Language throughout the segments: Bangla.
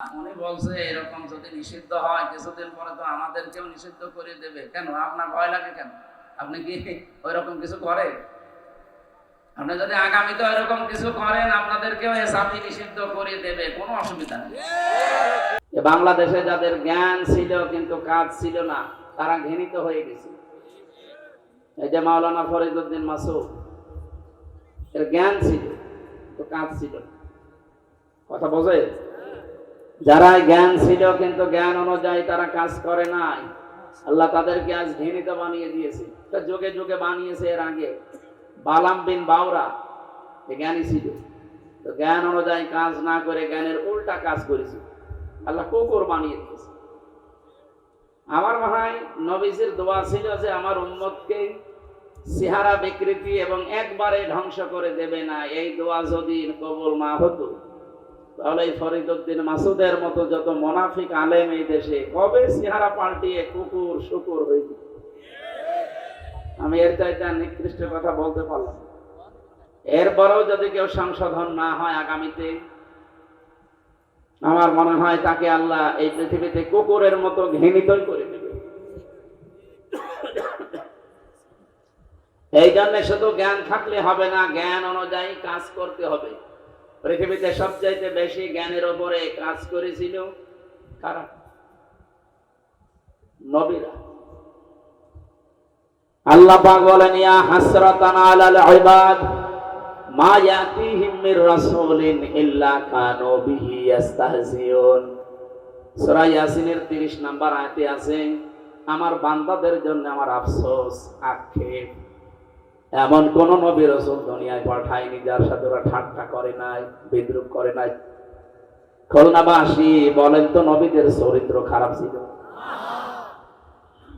উনি বলছে, এরকম যদি নিষিদ্ধ হয়, কিছুদিন পরে তো আমাদেরকেও নিষিদ্ধ করে দেবে। কেন? আপনার ভয় লাগে কেন? আপনি কি কিছু করেন? আপনি যদি আগামীতে কিছু করেন, আপনাদেরকেও নিষিদ্ধ করে দেবে। কোনো অসুবিধা নেই। বাংলাদেশে যাদের জ্ঞান ছিল, কিন্তু কাজ ছিল না, তারা ঘৃণিত হয়ে গেছে। এই যে মাওলানা ফরিদুদ্দিন মাসুদ, এর জ্ঞান ছিল তো কাজ ছিল কথা বোঝে যারা জ্ঞান ছিল কিন্তু জ্ঞান অনুযায়ী তারা কাজ করে নাই। আল্লাহ তাদেরকে আজ ঘৃণিত বানিয়ে দিয়েছে। এটা যুগে যুগে বানিয়েছে এর আগে। বালাম বিন বাউরা জ্ঞানী ছিল। তো জ্ঞান অনুযায়ী কাজ না করে জ্ঞানের উল্টা কাজ করেছে। আল্লাহ কুকুর বানিয়ে দিয়েছে। আমার হয় নবীজির দোয়া ছিল যে আমার উম্মতকে চেহারা বিকৃতি এবং একবারে ধ্বংস করে দেবে না। এই দোয়া যদি কবুল না হতো তাহলে এই ফরিদুদ্দিন মাসুদের মতো যত মোনাফিক আলেম এই দেশে, কবে চেহারা পাল্টিয়ে কুকুর, শুকুর হয়ে আমি এর চাইতে নিকৃষ্ট কথা বলতে পারলাম এরপরেও যদি কেউ সংশোধন না হয় আগামীতে, আমার মনে হয় তাকে আল্লাহ এই পৃথিবীতে কুকুরের মতো ঘৃণিতই করে দেবে। এই জন্য শুধু জ্ঞান থাকলে হবে না, জ্ঞান অনুযায়ী কাজ করতে হবে। পৃথিবীতে সবচাইতে বেশি জ্ঞানের ওপরে কাজ করেছিল কারা? নবীরা। আল্লাহ বলেন, ইয়া হাসরাতান আলাল ইবাদ, মা ইয়াতিহিম মির রাসূলিন ইল্লা কানু বিহি ইস্তাহজিউন সূরা ইয়াসিনের 30 নাম্বার আয়াতে আছে, আমার বান্দাদের জন্য আমার আফসোস, আক্ষেপ। এমন কোন নবী রসুল দুনিয়ায় পাঠায়নি যার সাথে ওরা ঠাট্টা করে নাই, বিদ্রুপ করে নাই। খুলনাবাসী বলেন তো নবীদের চরিত্র খারাপ ছিল।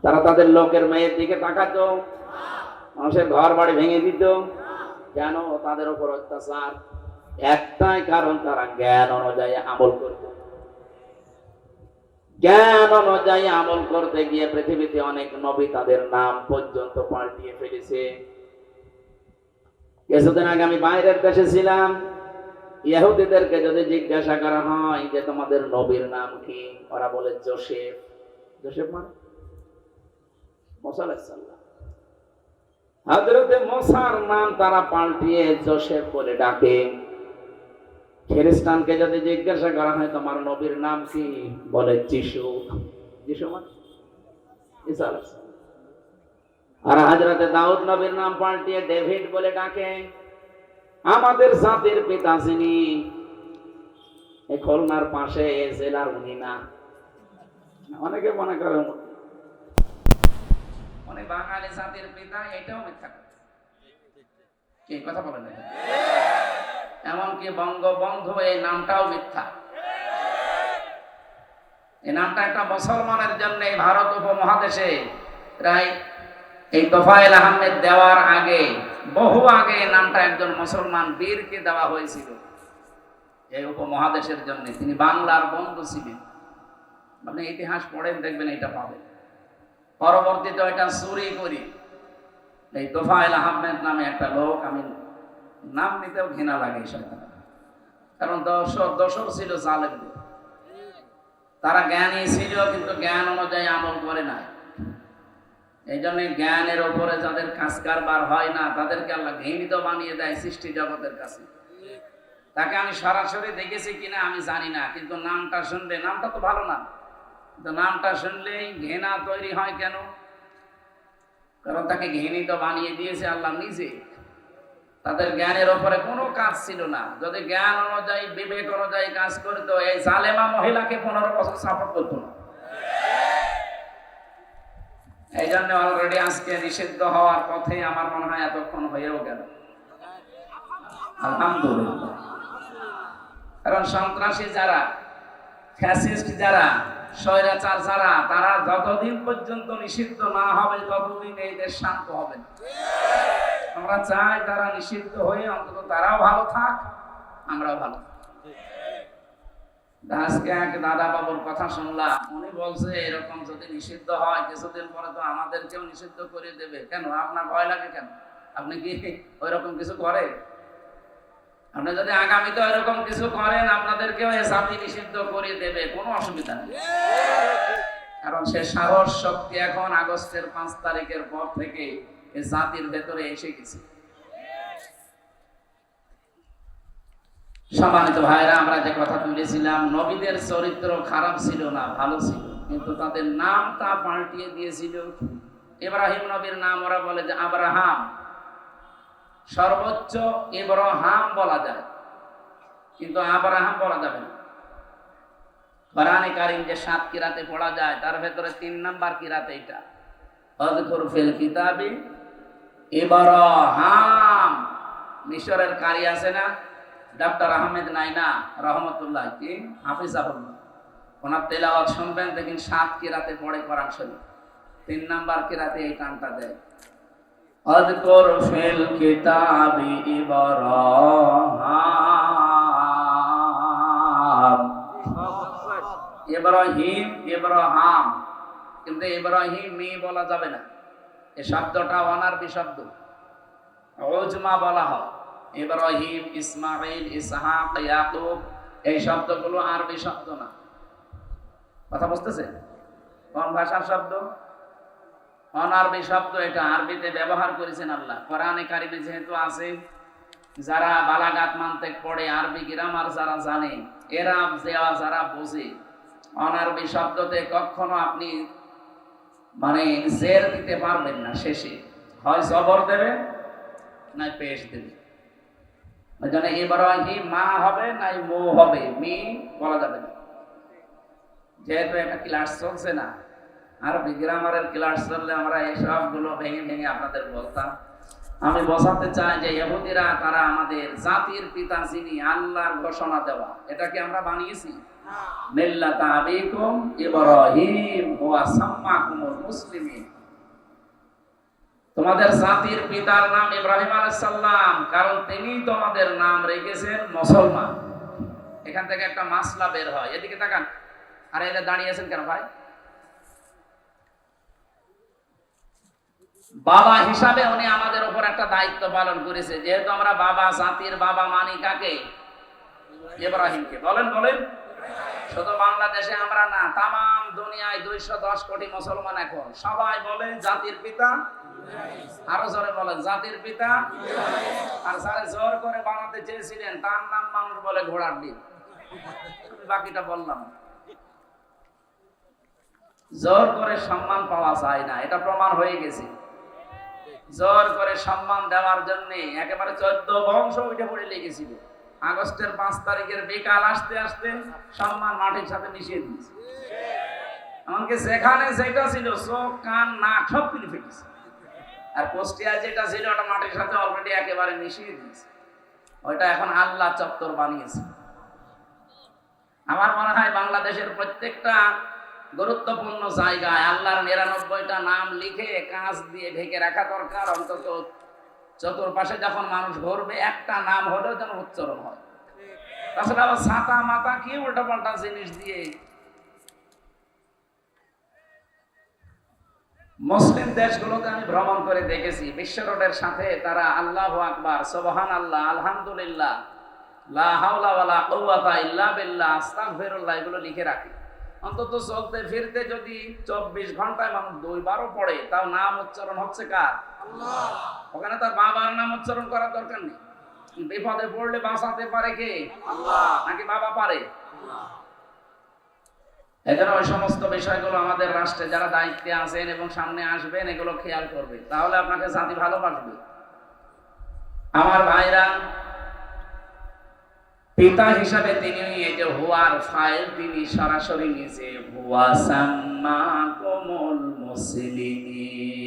তারা তাদের লোকের মেয়ের দিকে তাকাতো। মানুষের ঘর বাড়ি ভেঙে দিত। কেন? তাদের উপর অত্যাচার। একটাই কারণ তারা জ্ঞান অনুযায়ী আমল করত। জ্ঞান অনুযায়ী আমল করতে গিয়ে পৃথিবীতে অনেক নবী তাদের নাম পর্যন্ত পাল্টিয়ে ফেলেছে। কিছুদিন আগে আমি বাইরের দেশে ছিলাম। ইহুদিদেরকে যদি জিজ্ঞাসা করা হয় যে, তোমাদের নবীর নাম কি? ওরা বলে, জোসেফ। জোসেফ মানে? মোসা মোসার নাম তারা পাল্টিয়ে জোসেফ বলে ডাকে। খ্রিস্টানকে যদি জিজ্ঞাসা করা হয়, তোমার নবীর নাম কি? বলে, যিশু। যিশু মানে? সালাম। আর হাজরতে দাউদ নবীর নাম পাল্টিয়ে ডেভিড বলে ডাকে, আমাদের জাতির পিতা যিনি খুলনার পাশে এ জেলার উনি না অনেকে মনে করে, উনি। অনেক বাঙালি জাতির পিতা, এটাও মিথ্যা কি, কথা বলেন? এমনকি বঙ্গবন্ধু, এই নামটাও মিথ্যা এই নামটা একটা মুসলমানের জন্য ভারত উপমহাদেশে প্রায় এই তোফায়েল আহমেদ দেওয়ার আগে, বহু আগে নামটা একজন মুসলমান বীরকে দেওয়া হয়েছিল। এই উপমহাদেশের জন্য। তিনি বাংলার বন্ধু ছিলেন। আপনি ইতিহাস পড়েন, দেখবেন এটা পাবেন। পরবর্তীতে এটা চুরি করি এই তোফায়েল আহমেদ নামে একটা লোক, আমি নাম নিতেও ঘৃণা লাগে শয়তান। কারণ দশর দশর ছিল জালেমদের। তারা জ্ঞানী ছিল, কিন্তু জ্ঞান অনুযায়ী আমল করে নাই। এই জন্য জ্ঞানের ওপরে যাদের কাজ কারবার হয় না, তাদেরকে আল্লাহ ঘৃণিত বানিয়ে দেয় সৃষ্টি জগতের কাছে। তাকে আমি সরাসরি দেখেছি কিনা আমি জানি না, কিন্তু নামটা শুনলে, নামটা তো ভালো না। কিন্তু নামটা শুনলেই ঘৃণা তৈরি হয় কেন? কারণ তাকে ঘৃণিত বানিয়ে দিয়েছে আল্লাহ নিজে। তাদের জ্ঞানের ওপরে কোনো কাজ ছিল না। যদি জ্ঞান অনুযায়ী, বিবেক অনুযায়ী কাজ করতো, এই জালেমা মহিলাকে পনেরো বছর সাপোর্ট করতো না। এই জন্য অলরেডি আজকে নিষিদ্ধ হওয়ার পথে আমার মনে হয় এতক্ষণ হয়েও গেল। আলহামদুলিল্লাহ। কারণ সন্ত্রাসী যারা, ফ্যাসিস্ট যারা, স্বৈরাচার যারা, তারা যতদিন পর্যন্ত নিষিদ্ধ না হবে, ততদিন এই দেশ শান্ত হবে আমরা চাই তারা নিষিদ্ধ হয়ে অন্তত তারাও ভালো থাক, আমরাও ভালো থাক। আজকে এক দাদা বাবুর কথা শুনলাম। উনি বলছে, এরকম যদি নিষিদ্ধ হয়, কিছুদিন পরে তো আমাদেরকেও নিষিদ্ধ করে দেবে। কেন? আপনার ভয় লাগে কেন? আপনি কি ওইরকম কিছু করে? আপনি যদি আগামীতে এরকম কিছু করেন, আপনাদেরকেও নিষিদ্ধ করে দেবে। কোনো অসুবিধা নেই। কারণ সে সাহস শক্তি এখন আগস্টের পাঁচ তারিখের পর থেকে জাতির ভেতরে এসে গেছে। সম্মানিত ভাইরা আমরা যে কথা তুলেছিলাম, নবীদের চরিত্র খারাপ ছিল না, ভালো ছিল। কিন্তু তাদের নামটা পাল্টিয়ে দিয়েছিল। ইব্রাহিম নবীর নাম ওরা বলে যে আব্রাহাম। সর্বোচ্চ ইব্রাহাম বলা যায়। কিন্তু আব্রাহাম বলা যাবে না। কোরআনে কারিম যে সাত কিরাতে পড়া যায়, তার ভেতরে তিন নাম্বার কিরাতে এটা অযকুর ফিল কিতাবি ইব্রাহাম। মিশরের কারি আছে না? ডক্টর আহমেদ নাইনা রহমতুল্লাহ কি? হাফিজাহুল্লাহ। ওনার তেলাওয়াত শুনবেন দেখেন সাত কিরাতে পড়ে কোরআন শরীফ। তিন নাম্বার কিরাতে এই টানটা দেয়। অযকুর ফিল কিতাবি ইব্রাহাম। ইব্রাহিম, ইব্রাহাম। কিন্তু ইব্রাহিম মি বলা যাবে না। এই শব্দটা অনারবি শব্দ। ওজমা বলা হয়। ইব্রাহিম ইসমাইল ইসহাক, ইয়াকুব, এই শব্দগুলো আরবি শব্দ না। কথা বুঝতেছে? কোন ভাষার শব্দ? অনারবি শব্দ? এটা আরবিতে ব্যবহার করেছেন আল্লাহ। কোরআনে কারিমে যেহেতু আছে, যারা বালাগাত মানতেক পড়ে, আরবি গ্রামার যারা জানে এরাব দেওয়া যারা বোঝে অনারবি শব্দতে কখনো আপনি মানে জের দিতে পারবেন না শেষে। হয় জবর দেবে, না পেশ দেবে। ইব্রাহিম মা হবে নাই মো হবে মি বলা যাবে না। যেহেতু একটা ক্লাস চলছে না আর গ্রামারের ক্লাস চললে আমরা এই সবগুলো ভেঙে ভেঙে আপনাদের বলতাম। আমি বোঝাতে চাই যে ইহুদিরা তারা আমাদের জাতির পিতা যিনি আল্লাহর ঘোষণা দেওয়া এটাকে আমরা বানিয়েছি? মিল্লাতা আবিকুম ইব্রাহিম হুয়া সাম্মাকুমুল মুসলিমিন। তোমাদের জাতির পিতার নাম ইব্রাহিম আলাইহিস সালাম কারণ তিনি তোমাদের নাম রেখেছেন মুসলমান। এখান থেকে একটা মাসলা বের হয়। এদিকে তাকান। আরে এরা দাঁড়িয়ে আছেন কেন ভাই? বাবা হিসাবে উনি আমাদের উপর একটা দায়িত্ব পালন করেছে। যেহেতু আমরা বাবা, জাতির বাবা মানি কাকে? ইব্রাহিমকে। বলেন বলেন। শুধু বাংলাদেশে আমরা না তাম দুনিয়ায় দুইশো দশ কোটি মুসলমান এখন। সবাই বলে জাতির পিতা আরও জোরে বলেন, জাতির পিতা? আর যারা জোর করে বানাতে চেয়েছিলেন, তার নাম মানুষ বলে ঘোড়ার ডিম। বাকিটা বললাম। জোর করে সম্মান পাওয়া যায় না, এটা প্রমাণ হয়ে গেছে। জোর করে সম্মান দেওয়ার জন্য একেবারে চোদ্দ বংশ উঠে পড়ে লেগেছিল। আগস্টের পাঁচ তারিখের বিকাল আসতে আসতে সম্মান মাটির সাথে মিশিয়ে দিয়েছে। এমনকি যেখানে যেটা ছিল, চোখ, কান, নাক, সব কিনে ফেলেছে আর কুষ্টিয়া যেটা ছিল, ওটা মাটির সাথে অলরেডি একেবারে মিশিয়ে দিয়েছে। ওইটা এখন আল্লাহ চত্বর বানিয়েছে। আমার মনে হয় বাংলাদেশের প্রত্যেকটা গুরুত্বপূর্ণ জায়গায় আল্লাহর নিরানব্বইটা নাম লিখে কাঁচ দিয়ে ঢেকে রাখা দরকার। অন্তত চতুর্পাশে যখন মানুষ ঘুরবে, একটা নাম হলেও যেন উচ্চারণ হয়। তাছাড়া আবার ছাতা মাতা কি উল্টা পাল্টা জিনিস দিয়ে মুসলিম দেশগুলোতে আমি ভ্রমণ করে দেখেছি। বিশ্ব রোডের সাথে তারা আল্লাহ আকবার সোবহান আল্লাহ আলহামদুলিল্লাহ এগুলো লিখে রাখে। অন্তত চলতে ফিরতে যদি চব্বিশ ঘন্টায় মানুষ দুইবারও পড়ে তাও নাম উচ্চারণ হচ্ছে কার? ওখানে তার বাবার নাম উচ্চারণ করার দরকার নেই। বিপদে পড়লে বাঁচাতে পারে কে? নাকি বাবা পারে? এজন্য ওই সমস্ত বিষয়গুলো আমাদের রাষ্ট্রে যারা দায়িত্বে আছেন এবং সামনে আসবেন, এগুলো খেয়াল করবে। তাহলে আপনাকে জাতি ভালোবাসবে আমার ভাইরা, পিতা হিসাবে তিনি এই যে হুয়ার ফাইল, তিনি সরাসরি নিজে, হুয়া সাম্মা কোমল মুসলিমিন।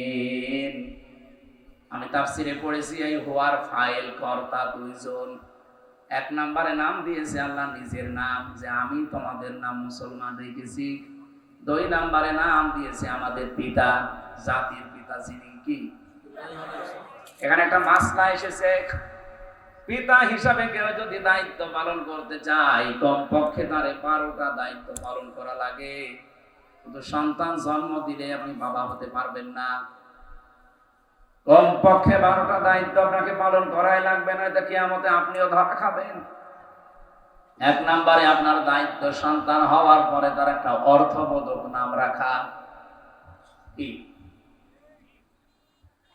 আমি তাফসিরে পড়েছি, এই হুয়ার ফাইল কর্তা দুইজন এক নম্বরে নাম দিয়েছে আল্লাহ নিজের নাম যে আমি তোমাদের নাম মুসলমান রেখেছি। দুই নম্বরে নাম দিয়েছে আমাদের পিতা, জাতির পিতা যিনি কি? এখানে একটা মাসলা এসেছে, পিতা হিসাবে কেউ যদি দায়িত্ব পালন করতে চায়, কমপক্ষে তারে বারোটা দায়িত্ব পালন করা লাগে। কিন্তু সন্তান জন্ম দিলে আপনি বাবা হতে পারবেন না। কম পক্ষে বারোটা দায়িত্ব আপনাকে পালন করাই লাগবে না এটা কিয়ামতে আপনিও ধরা খাবেন। এক নম্বরে আপনার দায়িত্ব সন্তান হওয়ার পরে তার একটা অর্থবোধক নাম রাখা। কি?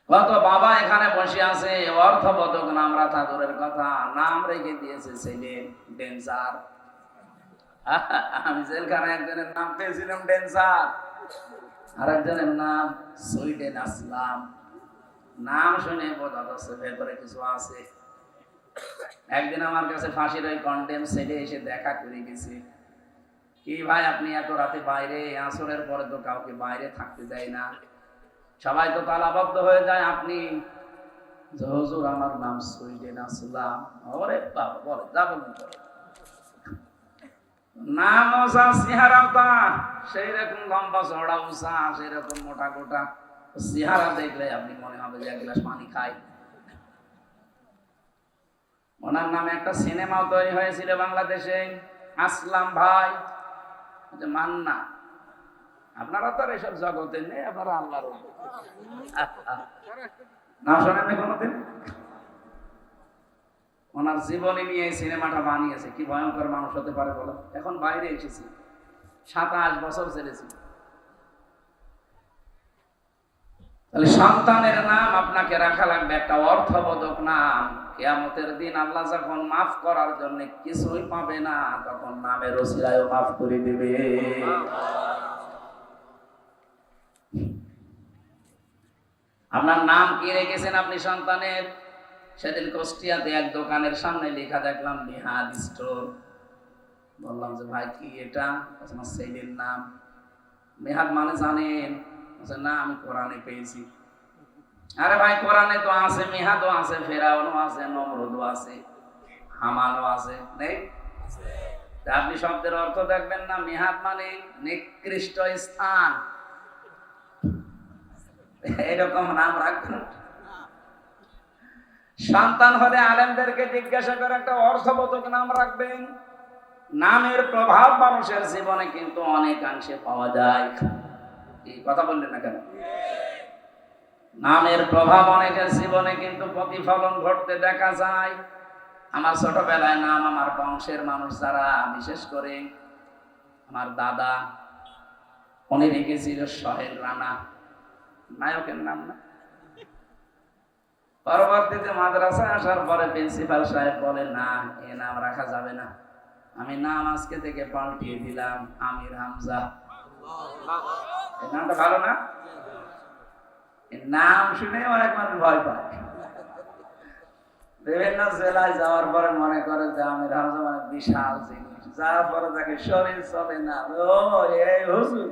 কত বাবা এখানে বসে আছে, অর্থবোধক নাম রাখা দূরের কথা, নাম রেখে দিয়েছে ছেলে ডেন্সার আমি জেলখানায় একজনের নাম পেয়েছিলাম ডেন্সার আর একজনের নাম সুইডেন আসলাম। নাম শুনে বোঝা যাচ্ছে ভেতরে কিছু আছে। একদিন আমার কাছে ফাঁসির ওই কন্টেম সেলে এসে দেখা করে গেছে। কি ভাই আপনি এত রাতে বাইরে? আসরের পরে তো কাউকে বাইরে থাকতে দেয় না। সবাই তো তালাবদ্ধ হয়ে যায়, আপনি? আমার নাম সুইডেন আসলাম। বলে নাম সেই রকম লম্বা চড়া উষা সেই রকম মোটা গোটা। সিহারা দেখলে আপনি মনে হবে যে এক গ্লাস পানি খাই। ওনার নামে একটা সিনেমাও তৈরি হয়েছিল বাংলাদেশে। আসলাম ভাই। মান্না, আপনারা তো এসব জগতে নেই, আপনারা আল্লাহর না শোনেন কোনোদিন? ওনার জীবনী নিয়ে এই সিনেমাটা বানিয়েছে, কি ভয়ঙ্কর মানুষ হতে পারে বলো? এখন বাইরে এসেছি, সাতাশ বছর ছেড়েছি। তাহলে সন্তানের নাম আপনাকে রাখা লাগবে, একটা অর্থবোধক নাম। কেয়ামতের দিন আল্লাহ যখন মাফ করার জন্য কিছুই পাবে না, তখন নামের ওসিলায়ও মাফ করে দেবে। আপনার নাম কি রেখেছেন আপনি সন্তানের? সেদিন কুষ্টিয়াতে এক দোকানের সামনে লেখা দেখলাম নিহাদ স্টোর। বললাম যে, ভাই, কি এটা? আমার ছেলের নাম। নেহাদ মানে জানেন না, আমি কোরআনে পেয়েছি। আরে ভাই, কোরআনে তো আছে, মেহাদও আছে, ফেরাউনও আছে, নমরুদও আছে হামানও আছে, নেই? আপনি শব্দের অর্থ দেখবেন না, মেহাদ মানে নিকৃষ্ট স্থান। এরকম নাম রাখবেন। সন্তান হলে আলেমদেরকে জিজ্ঞাসা করে একটা অর্থবোধক নাম রাখবেন। নামের প্রভাব মানুষের জীবনে কিন্তু অনেকাংশে পাওয়া যায়। কথা বললেন না কেন? নামের প্রভাব অনেকের জীবনে কিন্তু প্রতিফলন ঘটতে দেখা যায়। আমার ছোটবেলায় নাম আমার বংশের মানুষ যারা, বিশেষ করে আমার দাদা, উনি রেখেছিল সোহেল রানা। নায়কের নাম না? পরবর্তীতে মাদ্রাসায় আসার পরে প্রিন্সিপাল সাহেব বলে, না, এ নাম রাখা যাবে না। আমি নাম আজকে থেকে পাল্টিয়ে দিলাম, আমির হামজা। এই নামটা ভালো না? নাম শুনে অনেক মানুষ ভয় পায়। বিভিন্ন জেলায় যাওয়ার পরে মনে করে যে আমির হামজা বিশাল জিনিস। যাওয়ার পরে তাকে শরীর চলে না। ও এই হুজুর।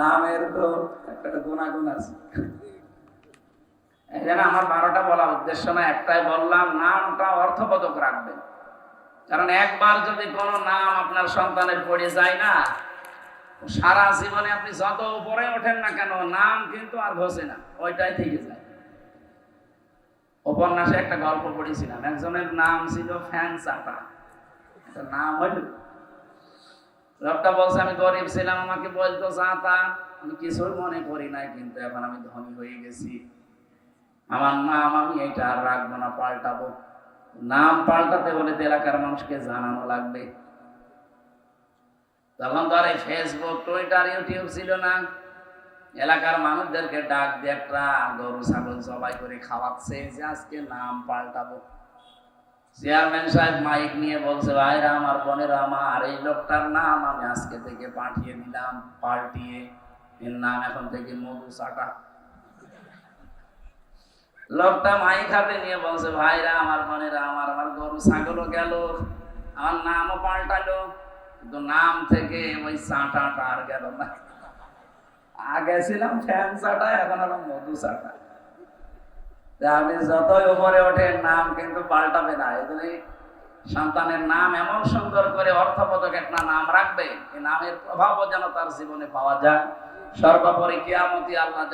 নামের তো একটা গুণাগুণ আছে। এই জন্য আমার বারোটা বলা উদ্দেশ্য না, একটাই বললাম, নামটা অর্থবোধক রাখবেন। কারণ একবার যদি কোনো নাম আপনার সন্তানের পড়ে যায় না সারা জীবনে আপনি যত উপরে ওঠেন না কেন, নাম কিন্তু আর ঘষে না, ওইটাই থেকে যায়। উপন্যাসে একটা গল্প পড়েছিলাম, একজনের নাম ছিল ফ্যান চাটা। নাম হইল। লোকটা বলছে, আমি গরিব ছিলাম, আমাকে বলতো চাতা আমি কিছুই মনে করি নাই, কিন্তু এখন আমি ধনী হয়ে গেছি। আমার নাম আমি এটা আর রাখব না, পাল্টাবো। নাম পাল্টাতে হলে এলাকার মানুষকে জানানো লাগবে। তখন তো আর এই ফেসবুক টুইটার ইউটিউব ছিল না। এলাকার মানুষদেরকে ডাক দিয়ে একটা গরু, ছাগল সবাই করে খাওয়াচ্ছে। যে আজকে নাম পাল্টাবো। চেয়ারম্যান সাহেব মাইক নিয়ে বলছে, ভাইরা, আমার বোনেরা, আমার এই লোকটার নাম আমি আজকে থেকে পাঠিয়ে দিলাম, পাল্টিয়ে। এর নাম এখন থেকে মধু চাটা। লোকটা মাইক হাতে নিয়ে বলছে, ভাইরা, আমার বোনেরা, আমার আমার গরু, ছাগলও গেল। আমার নামও পাল্টালো। কিন্তু নাম থেকে ওই চাটাটা আর গেল না। আগে ছিলাম ফ্যান চাটা, এখন হলো মধু চাটা। আপনি যতই উপরে ওঠেন নাম কিন্তু পাল্টাবে না। এই সন্তানের নাম এমন সুন্দর করে অর্থবোধক একটা নাম রাখবে। এই নামের প্রভাবও যেন তার জীবনে পাওয়া যায়। সর্বোপরি কেয়ামতি আল্লাহ